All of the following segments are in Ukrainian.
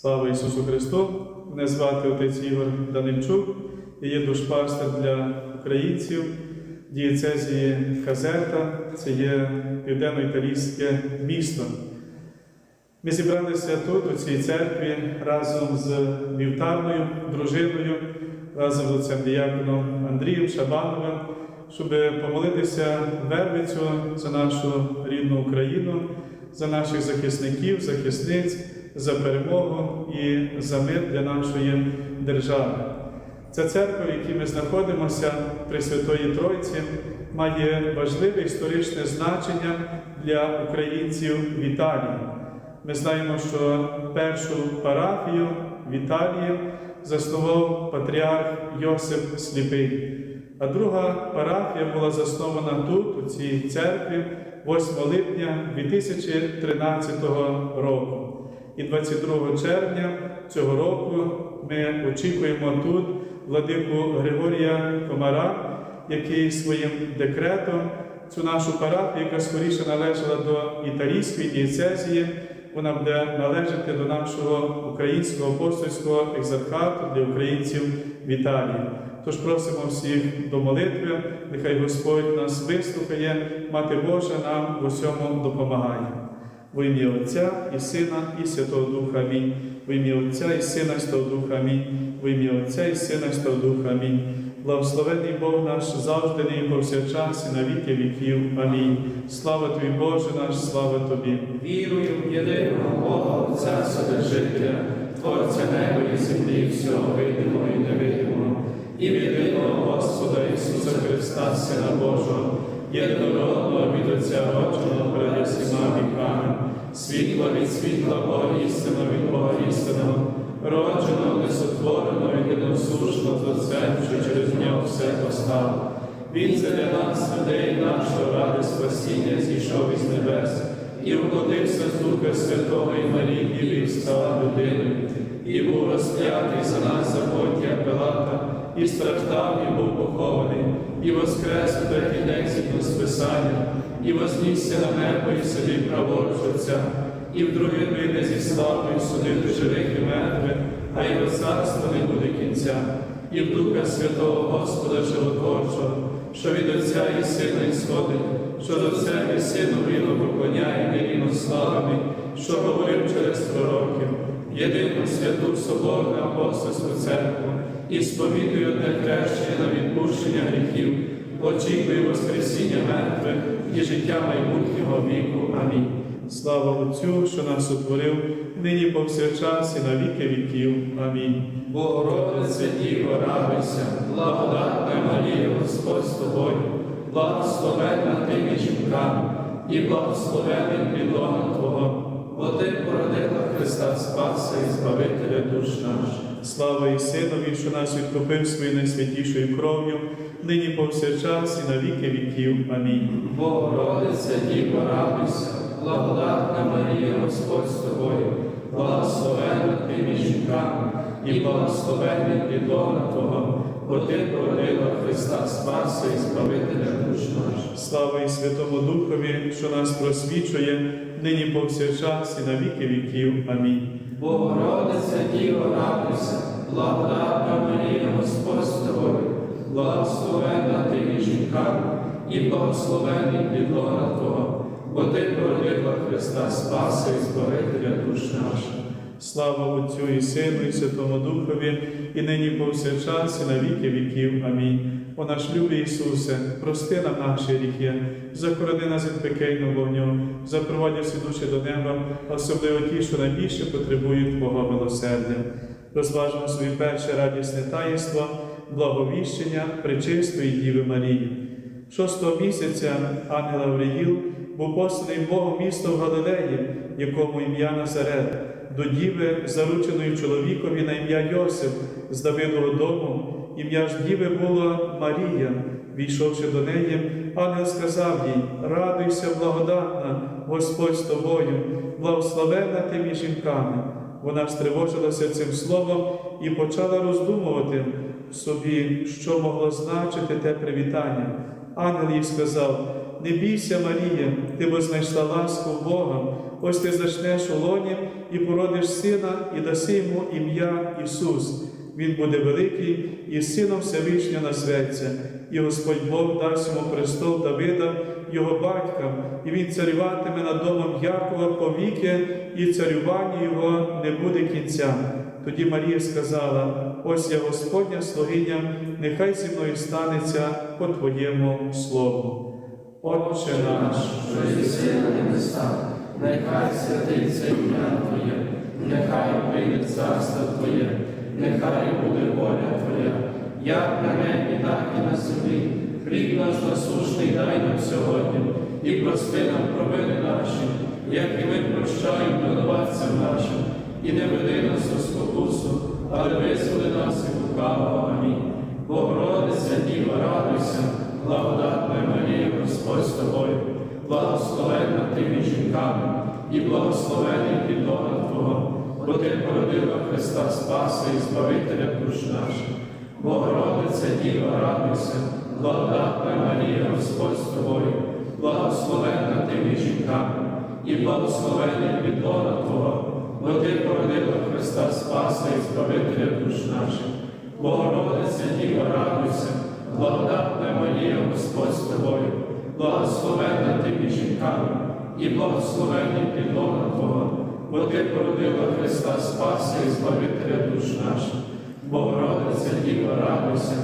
Слава Ісусу Христу! Мене звати отець Ігор Данильчук. Я є душпастер для українців дієцезії Казета. Це є південно-італійське місто. Ми зібралися тут, у цій церкві, разом з вівтарною дружиною, разом з отцем діяконом Андрієм Шабановим, щоб помолитися Вервицю за нашу рідну Україну, за наших захисників, захисниць, за перемогу і за мир для нашої держави. Ця церква, в якій ми знаходимося при Святої Тройці, має важливе історичне значення для українців в Італії. Ми знаємо, що першу парафію в Італії заснував патріарх Йосип Сліпий, а друга парафія була заснована тут, у цій церкві, 8 липня 2013 року. І 22 червня цього року ми очікуємо тут владику Григорія Комара, який своїм декретом цю нашу парафію, яка скоріше належала до італійської дієцезії, вона буде належати до нашого українського апостольського екзархату для українців в Італії. Тож просимо всіх до молитви, нехай Господь нас вислухає, Мати Божа нам в усьому допомагає. В ім'я Отця і Сина, і Святого Духа Амінь. В ім'я Отця і Сина, і Святого Духа Амінь. В ім'я Отця і Сина, і Святого Духа Амінь. Благословений Бог наш завжди і повсякчас, і на віки віків. Амінь. Слава Тобі, Боже наш, слава Тобі. Вірую в єдиного Бога, Отця Вседержителя, Творця неба і землі, всього видимого і невидимого, і в єдиного Господа Ісуса Христа, Сина Божого, єдинородного від Отця родженого перед всіма віками, світла від світла Бога істина від Бога істинного, родженого, несотвореного, єдиносушного з Отцем, що через нього все постало. Він для нас, людей нашого ради спасіння, зійшов із небес і вплотився з Духа Святого і Марії і став людиною, і був розп'ятий за нас за Понтія Пилата, і страждав, і був похований, і воскрес у третій день згідно з Писанням, і вознісся на небо і собі праворуч Отця, і в другий вийде зі славою судити живих і мертвих, а його царство не буде кінця, і в Духа Святого Господа Животворчого, що від Отця і Сина ісходить, що до Отця і Сину віно поклоняє невіно славами, що говорив через пророків, єдину святу Соборну апостольську церкву, і сповідує одне хрещення на відпущення гріхів, очікує Воскресіння мертвих і життя майбутнього віку. Амінь. Слава Отцю, що нас утворив, нині повсякчас і на віки віків. Амінь. Богородице Діво, радуйся, благодатна Марія, Господь з тобою, благословенна ти між жінками, і благословений плідона Твого, бо ти породила Христа Спаса і Збавителя душ наших. Слава і Синові, що нас відкупив своєю найсвятішою кров'ю, нині повсякчас і на віки віків. Амінь. Богородице Діво, радуйся, благодатна Марія, Господь з тобою, благословенна ти між жінками, і благословений плідона Твого, бо ти породила Христа Спаса і Збавителя душ наших. Слава і Святому Духові, що нас просвічує, нині повсякчас і на віки віків. Амінь. Богородиця Діво, радуйся, благодатна Марія, Господь з тобою, благословенна ти між жінками, і благословений плідлона Твого, бо ти породила Христа Спаса і Збавителя душ наших. Слава Отцю і Сину, і Святому Духові, і нині повсякчас, і на віки віків. Амінь. О наш любий Ісусе, прости нам наші гріхи, захорони нас від пекельного вогню, запроваді всі душі до неба, особливо ті, що найбільше потребують Твого милосердя. Розважимо собі перше радісне таїнство, благовіщення Пречистої Діви Марії. Шостого місяця ангел Авриїл був посланий Богом місто в Галилеї, якому ім'я Назарет, до діви, зарученої чоловікові на ім'я Йосип з Давидового дому. Ім'я ж діви було Марія. Війшовши до неї, ангел сказав їй: Радуйся, благодатна, Господь з тобою, благословенна ти між жінками. Вона стривожилася цим словом і почала роздумувати собі, що могло значити те привітання. Ангел їй сказав: Не бійся, Марія, ти бо знайшла ласку Бога. Ось ти зачнеш у лоні і породиш сина, і даси йому ім'я Ісус. Він буде великий і сином Всевишнього назветься, і Господь Бог дасть йому престол Давида, його батька, і він царюватиме над домом Якова повіки, і царювання його не буде кінця. Тоді Марія сказала: Ось я Господня слугиня, нехай зі мною станеться по Твоєму слову. Отче наш, що єси на небесах, нехай святиться ім'я Твоє, нехай прийде царство Твоє, нехай буде воля Твоя, як на небі, так і на землі. Хліб наш насушний дай нам сьогодні, і прости нам провини наші, як і ми прощаємо винуватцям нашим, і не веди нас у спокусу, але визволи нас від лукавого. Амінь. Богородиця, Діва, радуйся, благодатна Марія, Господь з тобою, благословенна ти жінками, і благословений підлога Твого, бо ти породила Христа Спаса і Збавителя душ наших. Богородиця, Діва, радуйся, благодатна Марія, Господь з тобою, благословенна ти між жінками, і благословений підлога Твого, бо ти породила Христа Спаса і Збавителя душ наших. Богородиця, Діва, радуйся, благодатна Марія, Господь з тобою, благословенна ти між жінками, і благословений підлога Твого, бо ти породила Христа Спаса і Збавителя душ наших. Богородиця, Діва, радуйся,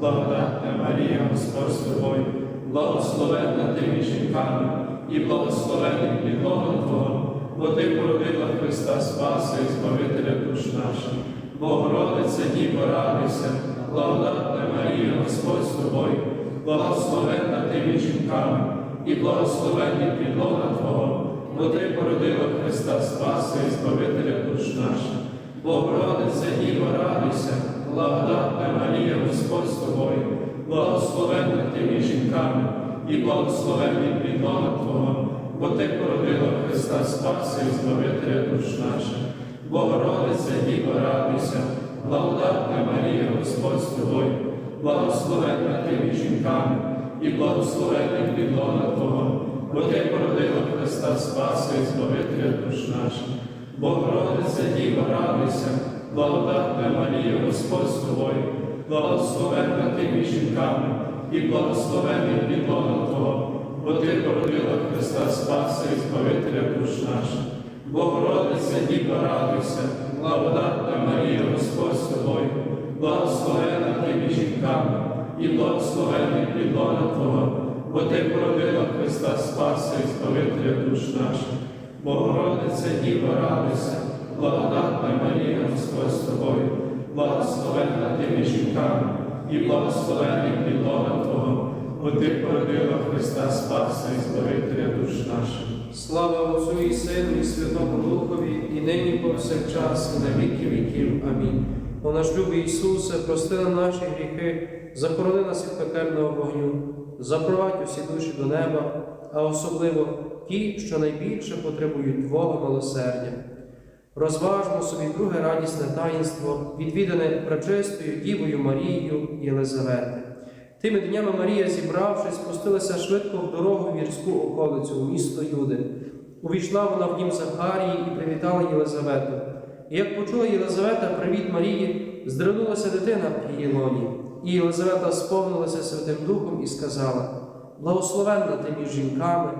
благодатна Марія, Господь з тобою, благословенна ти між жінками, і благословений підлога Твого, бо ти породила Христа Спаса і Збавителя душ наших. Богородиця, Діва, радуйся, благодатна Марія, Господь з тобою, благословенна ти між жінками, і благословенний підлога Твого, бо ти породила Христа Спаса і Збавителя душ наших. Богородиця, Діва, радуйся, благодатна Марія, Господь з тобою, благословенна ти жінками, і благословенний підлога Твого, бо ти породила Христа Спаса і Збавителя душ наших. Богородиця, Діва, радуйся, благодатна Марія, Господь з тобою, благословенна ти між жінками, і благословенний підлога Твого, бо ти породила Христа Спаса і Збавителя душ наших. Богородиця, Діва, радуйся, благодатна Марія, Господь з тобою, благословенна ти жінками, і благословенний підлога Твого, бо ти породила Христа Спаса і Збавителя душ наших. Богородиця, Діва, радуйся, благодатна Марія, Господь з тобою, благословенна ти жінками, і благословенний підлога Твого, бо ти породила Христа Спаса і Збавителя душ наших. Богородиця, Діва, радуйся, благодатна Марія, Господь з тобою, благословенна ти між жінками, і благословенний підлога Твого, бо ти породила Христа Спаса і Збавителя душ наших. Слава Отцю і Сину, і Святому Духові, і нині повсякчас, і на віки віків. Амінь. О наш любий Ісусе, прости нам наші гріхи, захорони нас від пекельного вогню, запровадь усі душі до неба, а особливо ті, що найбільше потребують Твого милосердя. Розважмо собі друге радісне таїнство, відвідане пречистою Дівою Марією Єлизавети. Тими днями Марія, зібравшись, спустилася швидко в дорогу в гірську околицю у місто Юди. Увійшла вона в дім Захарії і привітала Єлизавету. І як почула Єлизавета привіт Марії, здринулася дитина в її лоні. І Єлизавета сповнилася Святим Духом і сказала: Благословенна ти між жінками,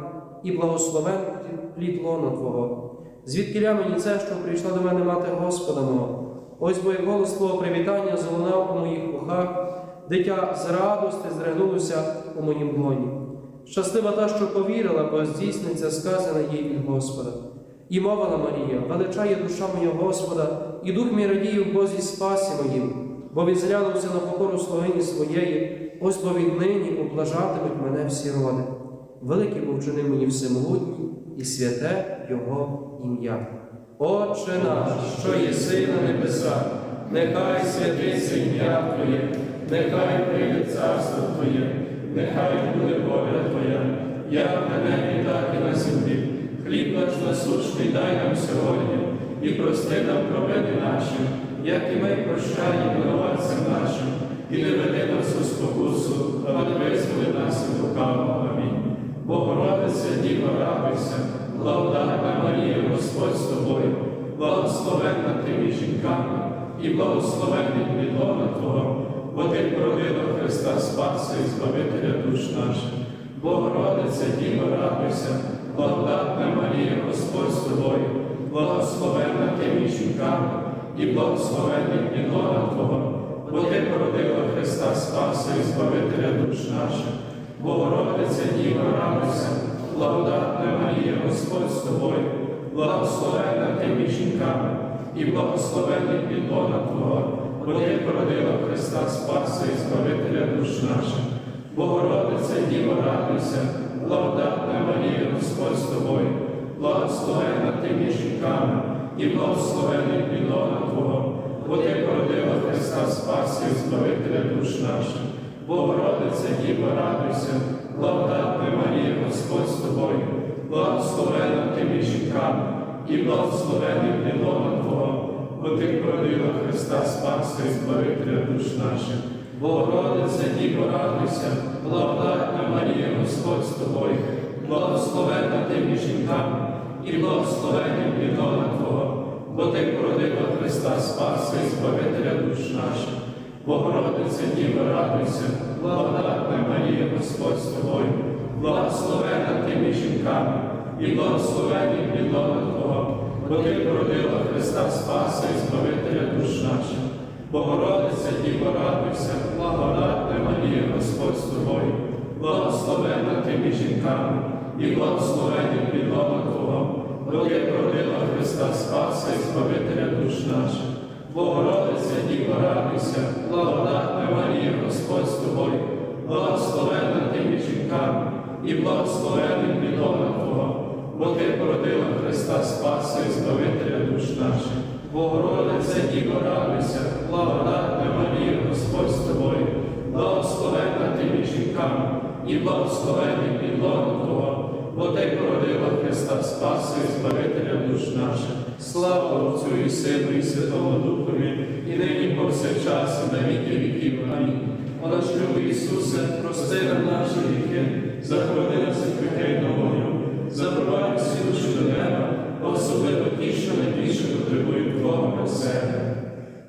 і благословенний плід лона Твого. Звідки мені це, що прийшла до мене мати Господа мого? Ось як голос Твого привітання залунав у моїх вухах, дитя з радости здригнулося у моїм лоні. Щаслива та, що повірила, бо здійсниться сказане їй від Господа. І мовила Марія, величає душа моя Господа, і дух мій радіє в Бозі спасі моїм, бо відзглянувся на покору слугині своєї, ось бо віднині облажатимуть мене всі роди. Великий був вчинив мені всемогутній, і святе Його ім'я. Отче наш, що єси на небесах, нехай святиться ім'я Твоє, нехай прийде царство Твоє, нехай буде воля Твоя, як на небі, так і на землі. Хліб наш насущний дай нам сьогодні, і прости нам провини наші, як і ми прощаємо винуватцям нашим, і не веди нас у спокусу, але визволи нас від лукавого. Амінь. Богородиця, Діва, радуйся, благодатна Марія, Господь з тобою, благословенна ти між жінками, і благословенний плідона Твого, бо ти породила Христа Спаса і Збавителя душ наших. Богородиця, Діва, радуйся, благодатна Марія, Господь з тобою, благословенна ти між жінками, і благословенний плідона Твого, бо ти породила Христа Спаса і Збавителя душ наших. Богородиця Діва, радуйся, благодатна Марія, Господь з тобою, благословенна ти між жінками, і благословенний підлона Твого, бо ти породила Христа Спаса і Збавителя душ наших. Богородиця Діва, радуйся, благодатна Марія, Господь з тобою, благословенна ти між жінками, і благословенний підлона Твого, бо ти породила Христа Спаса і Збавителя душ наших. Богородиця Діва, радуйся, благодатна Марія, Господь з тобою, благословенна ти між жінками, і благословенний плідона Твого, бо ти породила Христа Спаса і Збавителя душ наших. Богородиця Діва, радуйся, благодатна Марія, Господь з тобою, благословенна ти між жінками, і благословенний плідона Твого, бо ти породила Христа Спаса і Збавителя душ наших. Богородиця Діва, радуйся, благодатна Марія, Господь з тобою, благословенна ти між жінками, і благословенний плідона Твого, бо ти породила Христа Спаса і Збавителя душ наших. Богородиця Діва, радуйся, благодатна Марія, Господь з тобою, благословенна ти жінками, і благословенний плідона Твого, бо ти породила Христа Спаса і Збавителя душ наших. Богородиця Діва, радуйся, благодатна Марія, Господь з тобою, благословенна ти жінками, і благословенний плідона Твого, бо ти Христа Спаса і Збавителя душ наших. Богородиця Діва, радуйся, благодатна Марія, Господь з тобою, благословенна ти між жінками, і благословенний плідона Твого, бо ти породила Христа Спаса і душ наших. Слава Отцю і Сину, і Святому Духові, і нині повсякчас, і на віки віків. Амінь. О Ісусе, прости нам наші гріхи, захорони нас від пекельного вогню, запровадь всі душі до неба, особливо ті, що найбільше потребують Твого милосердя.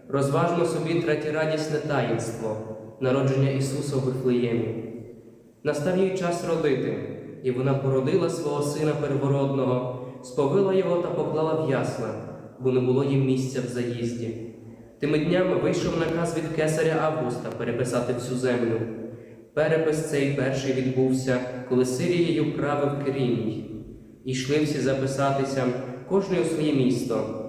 Розважмо собі третє радісне таїнство народження Ісуса в Вифлеємі. Настав їй час родити, і вона породила свого сина первородного, сповила його та поклала в ясла, бо не було їм місця в заїзді. Тими днями вийшов наказ від кесаря Августа переписати всю землю. Перепис цей перший відбувся, коли Сирією правив Киріній. І йшли всі записатися, кожний у своє місто.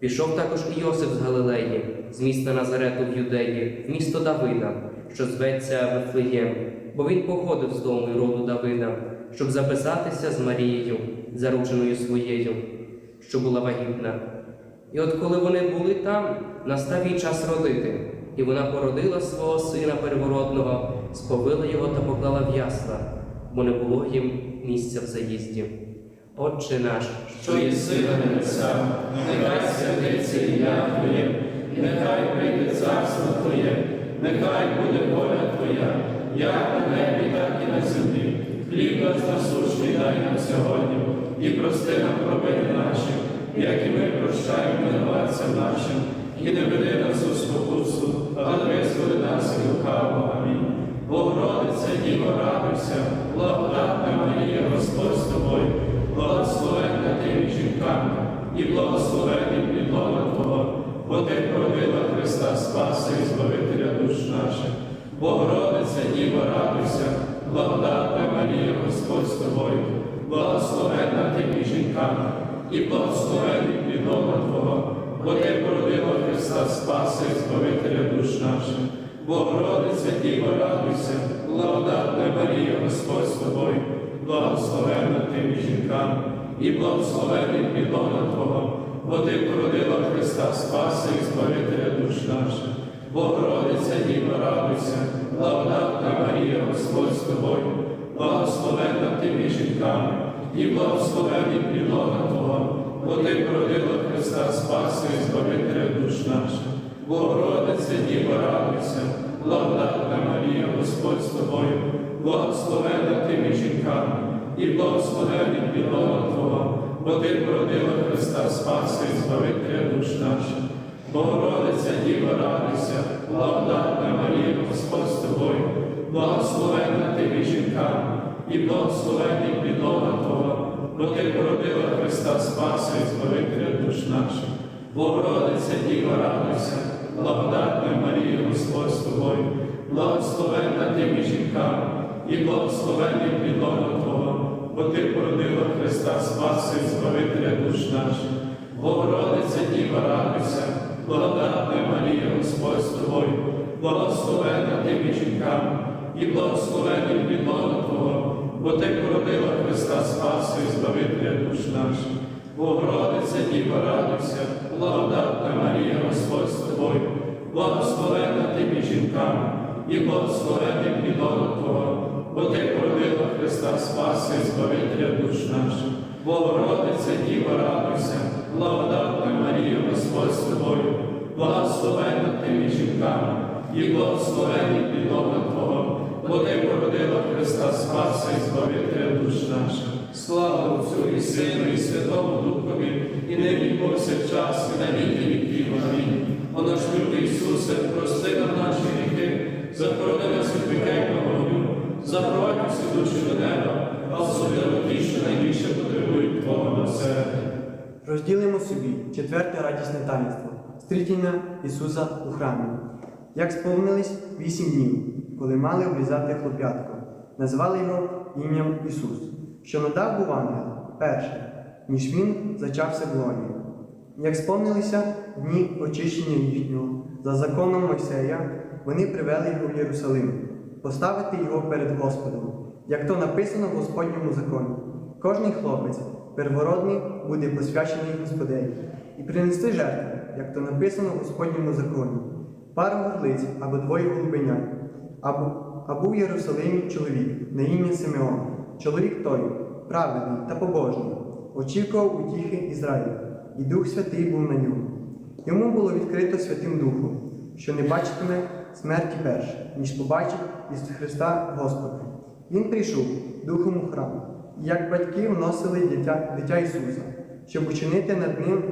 Пішов також і Йосип з Галилеї, з міста Назарету в Юдеї, в місто Давида, що зветься Вифлеєм, бо він походив з дому і роду Давида, щоб записатися з Марією, зарученою своєю, що була вагітна. І от коли вони були там, настав їй час родити, і вона породила свого сина первородного, сповила його та поклала в ясла, бо не було їм місця в заїзді. Отче наш, що єси на небесах, нехай святиться ім'я Твоє, нехай прийде царство Твоє, нехай буде воля Твоя, як на небі, так і на землі. Хліб наш насущний дай нам сьогодні, і прости нам провини наші, як і ми прощаємо винуватцям нашим, і не веди нас у спокусу, але визволи нас від лукавого. Амінь. Богородиця, Діва, радуйся, благодатна Марія, Господь з тобою, благословенна ти між жінками, і благословенний підлона Твого, бо ти породила Христа Спаса і Збавителя душ наших. Богородиця, Діва, радуйся, благодатна Марія, Господь з тобою, благословенна ти між жінками, і благословенний підлона Твого, бо ти породила Христа Спаса і Збавителя душ наших. Богородиця, Діва, радуйся, благодатна Марія, Господь з тобою, благословенна ти між жінками, і благословенний підлона Твого, бо ти породила Христа Спаса і Збавителя душ наших. Богородиця, Діва, радуйся, благодатна Марія, Господь з тобою, благословенна ти між жінками, і благословенний підлона Твого, бо ти породила Христа Спаса і Збавителя душ наших. Богородиця, Діва, радуйся, благодатна Марія, Господь з тобою, благословенна ти між жінками, і благословенний підлога Твого, бо ти породила Христа Спаси і Збавителя душ наших. Богородиця Діва радуйся, благодатна Марія, Господь з тобою, благословенна ти між жінками, і благословенний підлога Твого, бо ти породила Христа Спаси і Збавителя душ наших. Богородиця Діва радуйся, благодатна Марія, Господь з тобою, благословенна ти жінками, і благословенний підлога Твого, бо ти породила Христа Спаси і Збавителя душ наших. Богородиця Діва радуйся, благодатна Марія, Господь з тобою, благословенна ти між і благословенний підлога Твого, бо ти породила Христа Спаси і Збавителя душ наших. Богородиця Діва радуйся, благодатна Марія, Господь з тобою, благословенна ти між жінками, і благословенний підлога Твого, бо ти породила Христа Спаси Збавителя душ наших. Богородиця Діва радуйся, благодатна Марія, Господь з тобою, благословенна ти між жінками, і благословенний підлога Твого, бо ти породила Христа Спаси Збавителя душ наших. Слава Отцю і Сину, і Святому Духові, і нині і повсякчас, і на віки віків. Амінь. О наш любий Ісусе, прости нам наші гріхи, захорони нас від пекельного вогню, запровадь всі душі до неба, а особливо ті, що найбільше потребують Твого милосердя. Розділимо собі четверте радісне таїнство стрітіння Ісуса у храмі. Як сповнились вісім днів, коли мали обрізати хлоп'ятко, назвали його ім'ям Ісус, що надав був ангел перше, ніж він зачався в лоні. Як сповнилися дні очищення їхнього за законом Мойсея, вони привели його в Єрусалим, поставити його перед Господом, як то написано в Господньому законі. Кожний хлопець первородний буде посвячений Господеві, і принести жертву, як то написано в Господньому законі, пару горлиць або двоє голубенят, або, або в Єрусалимі чоловік на ім'я Симеон, чоловік той, праведний та побожний, очікував утіхи Ізраїля, і Дух Святий був на ньому. Йому було відкрито Святим Духом, що не бачитиме смерті перше, ніж побачив Ісуса Христа Господа. Він прийшов Духом у храм, і як батьки вносили дитя, дитя Ісуса, щоб учинити над ним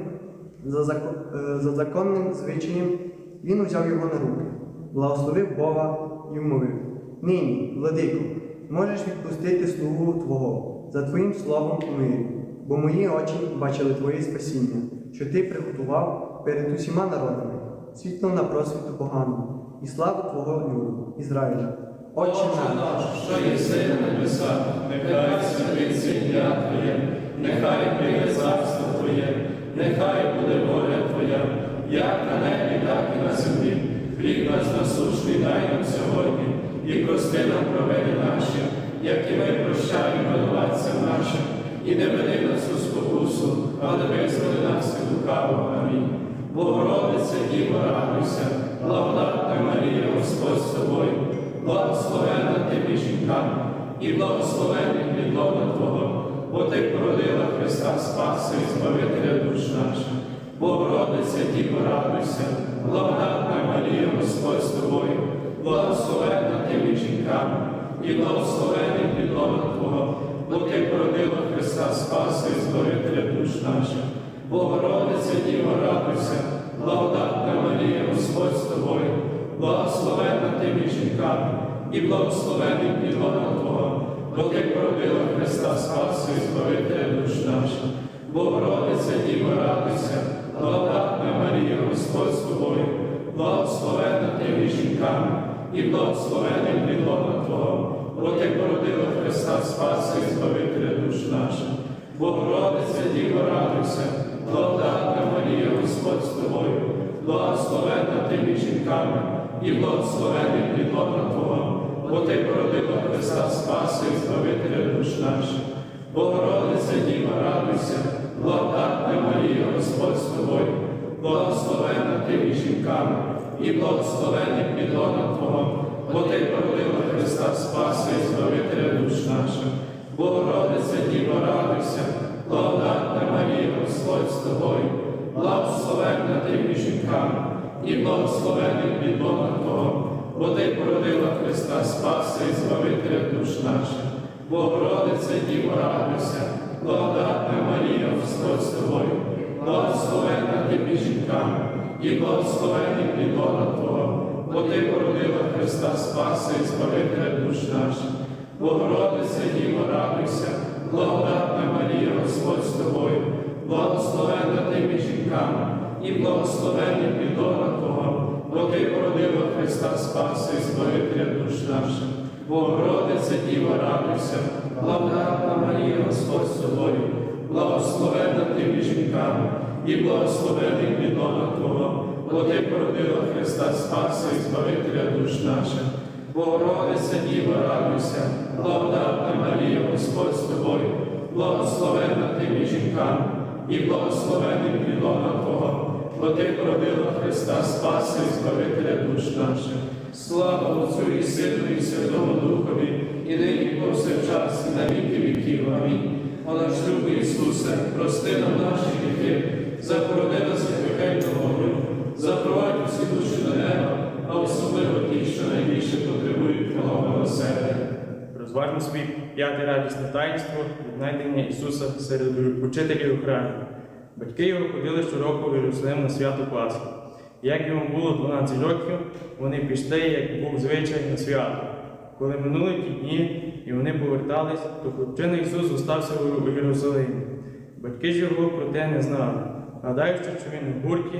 за, зако- е, за законним звичаєм, він узяв його на руки, благословив Бога і вмовив: Нині, владико, можеш відпустити слугу Твого за Твоїм словом у мирі, бо мої очі бачили Твоє спасіння, що Ти приготував перед усіма народами, світло на просвіту погану, і славу Твого люду, Ізраїля. Отче наш, що єси на небесах, нехай святиться ім'я Твоє, нехай прийде царство Твоє, нехай буде воля Твоя, як на небі, так і на землі. Хліб наш насущний дай нам сьогодні, і прости нам провини наші, як і ми прощаємо винуватцям нашим, і не веди нас у спокусу, але визволи нас від лукавого. Амінь. Богородиця Діва, радуйся, благодатна Марія, Господь з тобою, благословенна ти між жінками, і благословенний підлога Твого, бо ти породила Христа Спаси і Збавителя душ наших. Богородиця Діва, радуйся, благодатна Марія, Господь з тобою, благословенна ти між жінками, і благословенний підлога Твого, бо ти породила Христа Спаси і Збавителя душ наших. Богородиця Діва, радуйся, благодатна Марія, Господь з тобою, благословенна ти між жінками, і благословенний підлога Твого, бо ти породила Христа Спаси і Збавителя душ наших. Богородиця Діва, радуйся, благодатна Марія, Господь з тобою, благословенна ти між жінками, і благословенний підлога Твого, бо ти породила Христа Спаси і Збавителя душ наших. Богородиця Діва, радуйся, благодатна Марія, Господь з тобою, благословенна ти між жінками, і благословенний підлога Твого, бо ти породила Христа Спаси і Збавителя душ наших. Богородиця Діва, радуйся, благодатна Марія, Господь з тобою, благословенна ти між жінками, і благословенний підлога Твого, бо ти породила Христа Спаси і Збавителя душ наших. Богородиця Діва, радуйся, благодатна Марія, Господь з тобою, благословенна ти між жінками, і благословенний підлога Твого, бо ти породила Христа Спаса і Збавителя душ наших. Богородице, Діво, радуйся, благодатна Марія, Господь з тобою, благословенна ти між жінками, і благословенний плідона Твого, бо ти породила Христа Спаса і Збавителя душ наших. Богородице, Діво, радуйся, благодатна Марія, Господь з тобою, благословенна ти між жінками, і благословенний плідона Твого, бо ти породила Христа Спаса і Збавителя душ наших. Богородице, Діво, радуйся, благодатна Марія, Господь з тобою, благословенна ти жінками, і благословенний плідона Твого, бо ти породила Христа Спаса і Збавителя душ наших. Богородице, Діво, радуйся, благодатна Марія, Господь з тобою, благословенна ти між жінками, і благословенний плідона Твого, бо ти породила Христа Спаса і Збавителя душ наших. Слава Отцю і Сину, і Святому Духові, і нині і повсякчас, і на віки віків. Амінь. О наш любий Ісусе, прости нам наші гріхи, запороди нас від пекельного вогню, запровадь особливо ті, що найбільше потребують Твого милосердя. Розважмо собі п'яте радісне таїнство віднайдення Ісуса серед учителів у храмі. Батьки його ходили щороку в Єрусалим на свято Пасхи. Як йому було 12 років, вони пішли, як був звичай на свято. Коли минули ті дні і вони повертались, то хлопчина Ісус зостався у Єрусалимі. Батьки ж його про те не знали. Гадаючи, що він в гурті,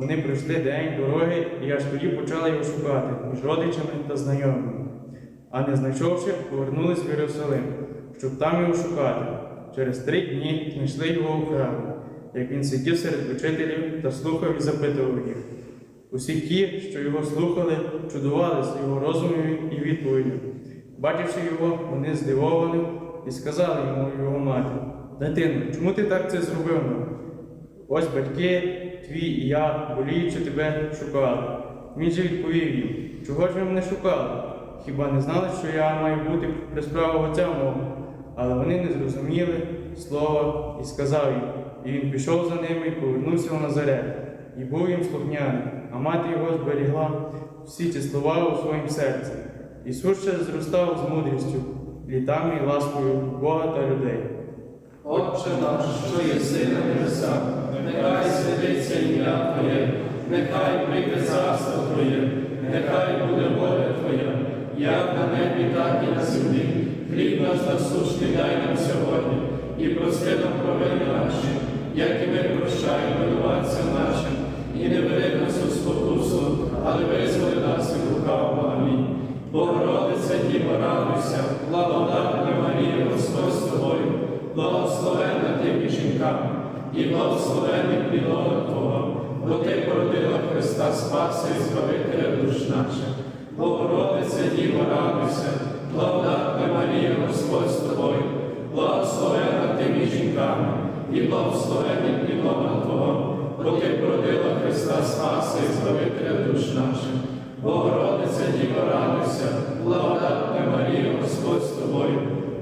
вони пройшли день дороги і аж тоді почали його шукати між родичами та знайомими. А не знайшовши, повернулись в Єрусалим, щоб там його шукати. Через три дні знайшли його у храмі, як він сидів серед учителів та слухав і запитував їх. Усі ті, що його слухали, чудувалися його розумові і відповіддю. Бачивши його, вони здивовані і сказали йому його мати: Дитино, чому ти так це зробив? Ось батьки твій і я, боліючи тебе, шукали. Він же відповів їм, чого ж ви мене шукали? Хіба не знали, що я маю бути при справах отця мого? Але вони не зрозуміли слова і сказав їм. І він пішов за ними і повернувся в Назарет. І був їм слухняний, а мати його зберігла всі ці слова у своїм серці. Ісус ще зростав з мудрістю, літами і ласкою Бога та людей. Отче наш, що єси на небесах, нехай святиться ім'я Твоє, нехай прийде царство Твоє, нехай буде воля Твоя, як на небі, так і на землі. Хліб наш насущний дай нам сьогодні, і прости нам провини наші, як і ми прощаємо винуватцям нашим, і не веди нас у спокусу, але визволи нас від лукавого. Амінь. Богородиця, Діво, радуйся, з тобою, благословенна ти між і благословенний плідона Твого, бо ти породила Христа Спаса і Збавителя душ наших. Богородиця, Діво, радуйся, благодатна Марія, Господь з тобою, благословенна ти жінками, і благословенний плідона Твого, бо ти породила Христа Спаса і Збавителя душ наших. Богородиця, Діво, радуйся, благодатна Марія, Господь з тобою,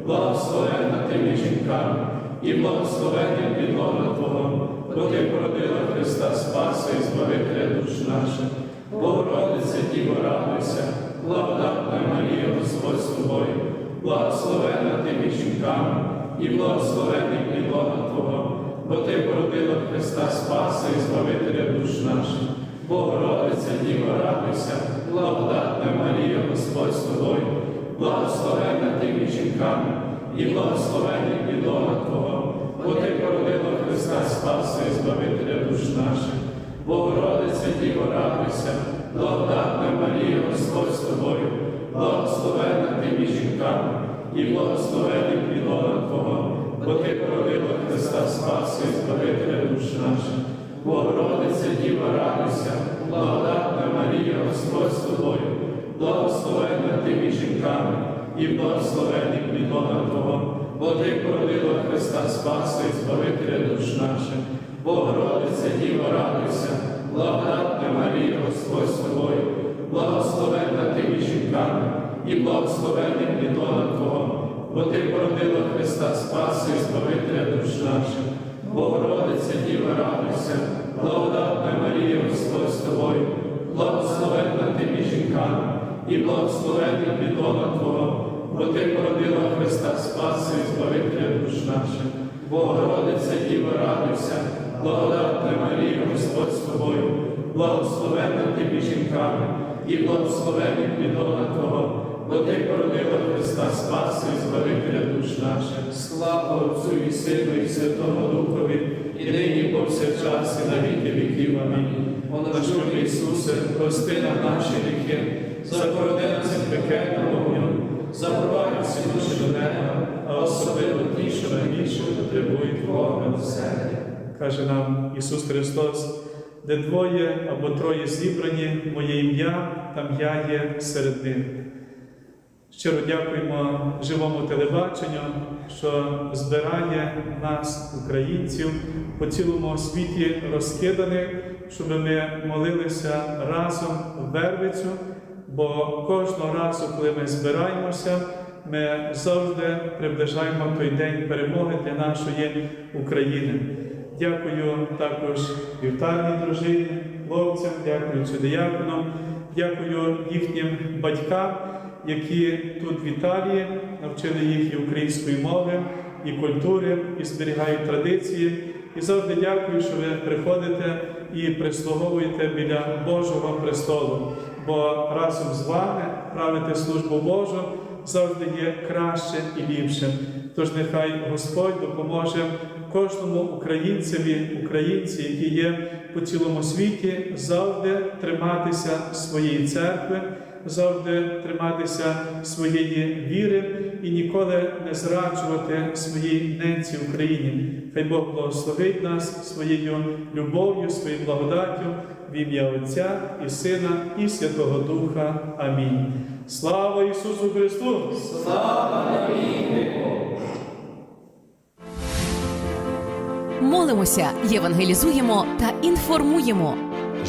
благословенна ти між жінками, і благословенний плідона Твого, бо ти породила Христа Спаса і Збавителя душ наших. Богородиця, Діво, радуйся, благодатна Марія, Господь з тобою, благословенна ти між жінками, і благословенний плідона Твого, бо ти породила Христа Спаса і Збавителя душ наших. Богородиця, Діво, радуйся, благодатна Марія, Господь з тобою, благословенна ти жінками, і благословенний плідона Твого, бо ти породила Христа Спаса і Збавителя душ наших. Богородиця, Діво, радуйся, благодатна Марія, Господь з тобою, благословенна ти між жінками, і благословенний плідона Твого, бо ти породила Христа Спаса і Збавителя душ наших. Богородиця, Діва, радуйся, благодатна Марія, Господь з тобою, благословенна ти між жінками, і благословенний плідона Твого, бо ти породила Христа Спаса і Збавителя душ наших. Богородиця, Діва, радуйся, благодатна Марія, Господь з тобою, благословенна ти між жінками, і благословенний плідона Твого, бо ти породила Христа Спаса і Збавителя душ наших. Богородиця, Діва, радуйся, благодатна Марія, Господь з тобою, благословенна ти між жінками, і благословений підлона Твого, бо Ти породила Христа Спаси і Збавителя душ наших. Богородиця Діва радуйся, благодатна Марія, Господь з тобою, благословенна ти між жінками, і благословений підлона Твого, бо Ти породила Христа Спаси і Збавителя душ наших. Слава Отцю і Сину і Святому Духові, і нині повсякчас, і на віки віків. Амінь. О Ісусе, прости нам наші гріхи, закорони нас пекельного вогню, запровадь всі душі до неба, а особливо ті, що найбільше потребують Твого милосердя. Каже нам Ісус Христос, де двоє або троє зібрані, моє ім'я, там я є серед них. Щиро дякуємо живому телебаченню, що збирає нас, українців, по цілому світі розкиданих, щоб ми молилися разом в Вервицю, бо кожного разу, коли ми збираємося, ми завжди приближаємо той день перемоги для нашої України. Дякую також вівтарній дружині, хлопцям, дякую цюдеяконам, дякую їхнім батькам, які тут в Італії навчили їх і української мови, і культури, і зберігають традиції. І завжди дякую, що ви приходите і прислуговуєте біля Божого престолу, бо разом з вами правити службу Божу завжди є краще і ліпше. Тож нехай Господь допоможе кожному українцеві, українці, які є по цілому світі, завжди триматися своєї церкви, завжди триматися своєї віри і ніколи не зраджувати своїй ненці Україні. Хай Бог благословить нас своєю любов'ю, своєю благодаттю в ім'я Отця і Сина, і Святого Духа. Амінь. Слава Ісусу Христу! Молимося, євангелізуємо та інформуємо.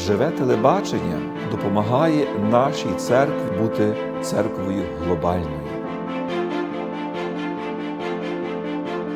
Живе телебачення допомагає нашій церкві бути церквою глобальною.